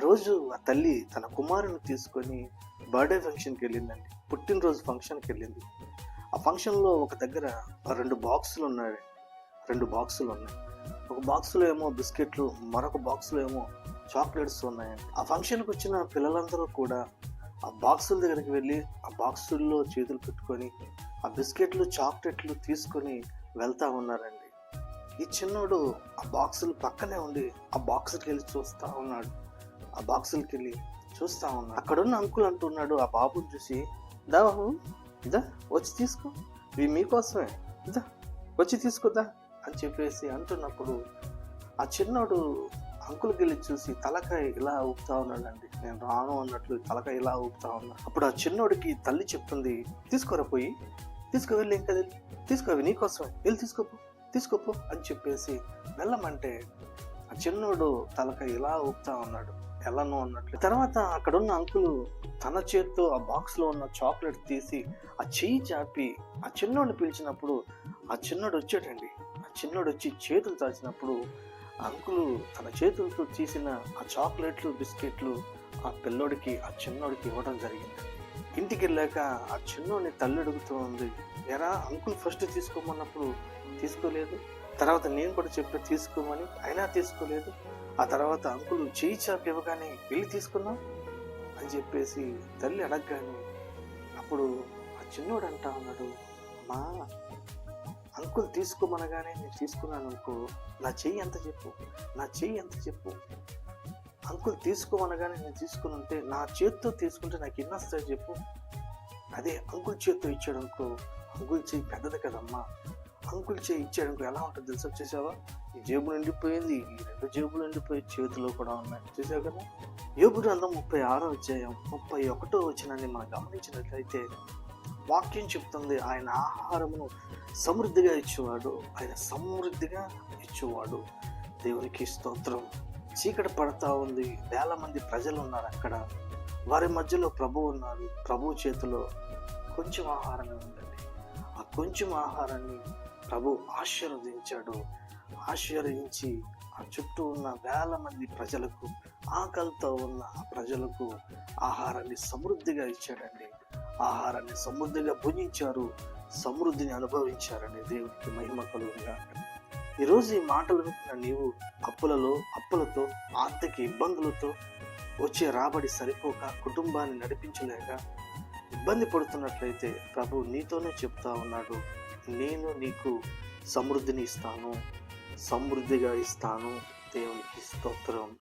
రోజు ఆ తల్లి తన కుమారుని తీసుకొని బర్త్డే ఫంక్షన్కి వెళ్ళిందండి. పుట్టినరోజు ఫంక్షన్కి వెళ్ళింది. ఆ ఫంక్షన్లో ఒక దగ్గర రెండు బాక్సులు ఉన్నాయి. రెండు బాక్సులు ఉన్నాయి. ఒక బాక్సులో ఏమో బిస్కెట్లు మరొక బాక్సులో ఏమో చాక్లెట్స్ ఉన్నాయండి. ఆ ఫంక్షన్కి వచ్చిన పిల్లలందరూ కూడా ఆ బాక్సుల దగ్గరికి వెళ్ళి ఆ బాక్సుల్లో చేతులు పెట్టుకొని ఆ బిస్కెట్లు చాక్లెట్లు తీసుకొని వెళ్తా ఉన్నారండి. ఈ చిన్నోడు ఆ బాక్సులు పక్కనే ఉండి ఆ బాక్సులకి వెళ్ళి చూస్తా ఉన్నాడు. ఆ బాక్సులకి వెళ్ళి చూస్తా ఉన్నా. అక్కడున్న అంకుల్ అంటున్నాడు ఆ బాబుని చూసి దా బాబు ఇదా వచ్చి తీసుకో. ఇవి మీకోసమే. ఇదా వచ్చి తీసుకోదా అని చెప్పేసి అంటున్నప్పుడు ఆ చిన్నోడు అంకుల్కి వెళ్ళి చూసి తలకాయ ఇలా ఊపుతా ఉన్నాడండి. నేను రాను అన్నట్లు తలకాయ ఇలా ఊపుతా ఉన్నా. అప్పుడు ఆ చిన్నోడికి తల్లి చెప్తుంది తీసుకోరా పోయి తీసుకో వెళ్ళి ఇంకా వెళ్ళి తీసుకో నీకోసం నీకోసమే. వెళ్ళి తీసుకోపో తీసుకోపో అని చెప్పేసి వెళ్ళమంటే ఆ చిన్నోడు తలకాయ ఇలా ఊపుతా ఉన్నాడు. ఎలానో అన్నట్లు. తర్వాత అక్కడున్న అంకులు తన చేత్తో ఆ బాక్స్లో ఉన్న చాక్లెట్ తీసి ఆ చెయ్యి చాపి ఆ చిన్నోడిని పిలిచినప్పుడు ఆ చిన్నోడు వచ్చాడండి. ఆ చిన్నోడు వచ్చి చేతులు చాచినప్పుడు ఆ అంకులు తన చేతులతో తీసిన ఆ చాక్లెట్లు బిస్కెట్లు ఆ పిల్లోడికి ఆ చిన్నోడికి ఇవ్వడం జరిగింది. ఇంటికి వెళ్ళాక ఆ చిన్నోడిని తల్లి అడుగుతూ ఉంది. ఎరా అంకుల్ ఫస్ట్ తీసుకోమన్నప్పుడు తీసుకోలేదు. తర్వాత నేను కూడా చెప్పి తీసుకోమని అయినా తీసుకోలేదు. ఆ తర్వాత అంకులు చేయి చాపి ఇవ్వగానే వెళ్ళి తీసుకున్నాం అని చెప్పేసి తల్లి అడగగానే అప్పుడు ఆ చిన్నోడు అంటా ఉన్నాడు మా అంకుల్ తీసుకోమనగానే నేను తీసుకున్నాను అనుకో నా చెయ్యి ఎంత చెప్పు నా చెయ్యి ఎంత చెప్పు అంకుల్ తీసుకోమనగానే నేను తీసుకుని ఉంటే నా చేత్తో తీసుకుంటే నాకు ఎన్ని వస్తాయి చెప్పు. అదే అంకుల్ చేత్తో ఇచ్చాడు అనుకో అంకుల్ చేయి పెద్దది కదమ్మా. అంకుల్ చేయి ఇచ్చాడు ఎలా ఉంటుంది తెలుసా చూసావా? ఈ జేబు నిండిపోయింది ఈ రెండు జేబులు నిండిపోయి చేతిలో కూడా ఉన్నాయి. చూసావు కదా? యోగు గ్రంథం ముప్పై ఆరో అధ్యాయం ముప్పై ఒకటో వచ్చినని మనం గమనించినట్లయితే వాక్యం చెప్తుంది ఆయన ఆహారమును సమృద్ధిగా ఇచ్చేవాడు ఆయన సమృద్ధిగా ఇచ్చేవాడు. దేవునికి స్తోత్రం. చీకటి పడతా ఉంది. వేల మంది ప్రజలు ఉన్నారు అక్కడ. వారి మధ్యలో ప్రభు ఉన్నారు. ప్రభు చేతిలో కొంచెం ఆహారమే ఉందండి. ఆ కొంచెం ఆహారాన్ని ప్రభు ఆశీర్వదించాడు. ఆశీర్వదించి ఆ చుట్టూ ఉన్న వేల మంది ప్రజలకు ఆకలితో ఉన్న ప్రజలకు ఆహారాన్ని సమృద్ధిగా ఇచ్చాడండి. ఆహారాన్ని సమృద్ధిగా భుజించారు. సమృద్ధిని అనుభవించారండి దేవునికి మహిమ కలుగుగా ఈరోజు ఈ మాటలు వింటున్న నీవు అప్పులలో అప్పులతో ఆర్థిక ఇబ్బందులతో వచ్చే రాబడి సరిపోక కుటుంబాన్ని నడిపించలేక ఇబ్బంది పడుతున్నట్లయితే ప్రభు నీతోనే చెప్తా ఉన్నాడు. నేను నీకు సమృద్ధిని ఇస్తాను. సమృద్ధిగా ఇస్తాను. దేవునికి స్తోత్రం.